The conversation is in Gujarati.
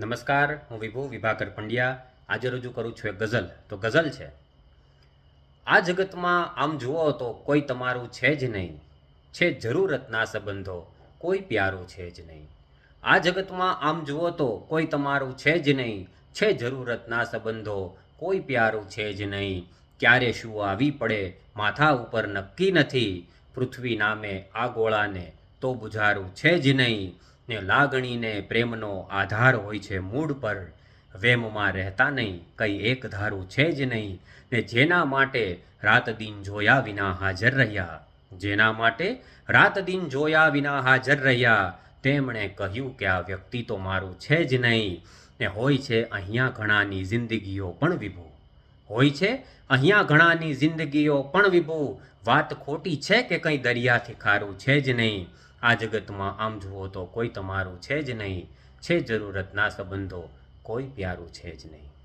નમસ્કાર, હું વિભુ વિભાકર પંડ્યા. આજે રજૂ કરું છું એક ગઝલ. તો ગઝલ છે, આ જગતમાં આમ જુઓ તો કોઈ તમારું છે જ નહીં. છે જરૂરતના સંબંધો કોઈ પ્યારું છે જ નહીં. આ જગતમાં આમ જુઓ તો કોઈ તમારું છે જ નહીં. છે જરૂરતના સંબંધો કોઈ પ્યારું છે જ નહીં. ક્યારે શું આવી પડે, માથા ઉપર નક્કી નથી. પૃથ્વી નામે આ ગોળાને તો બુઝારું છે જ નહીં. ને લાગણીને પ્રેમનો આધાર હોય છે મૂળ પર. વેમમાં રહેતા નહીં, કંઈ એક ધારું છે જ નહીં, ને જેના માટે રાત દિન જોયા વિના હાજર રહ્યા. જેના માટે રાત દિન જોયા વિના હાજર રહ્યા. તેમણે કહ્યું કે આ વ્યક્તિ તો મારું છે જ નહીં, ને હોય છે અહીંયા ઘણાની જિંદગીઓ પણ વિભુ. હોય છે અહીંયા ઘણાની જિંદગીઓ પણ વિભુ. વાત ખોટી છે કે કંઈ દરિયાથી ખારું છે જ નહીં આ જગતમાં આમ જુઓ તો કોઈ તમારું છે જ નહીં, છે જરૂરતના સંબંધો, કોઈ પ્યારું છે જ નહીં.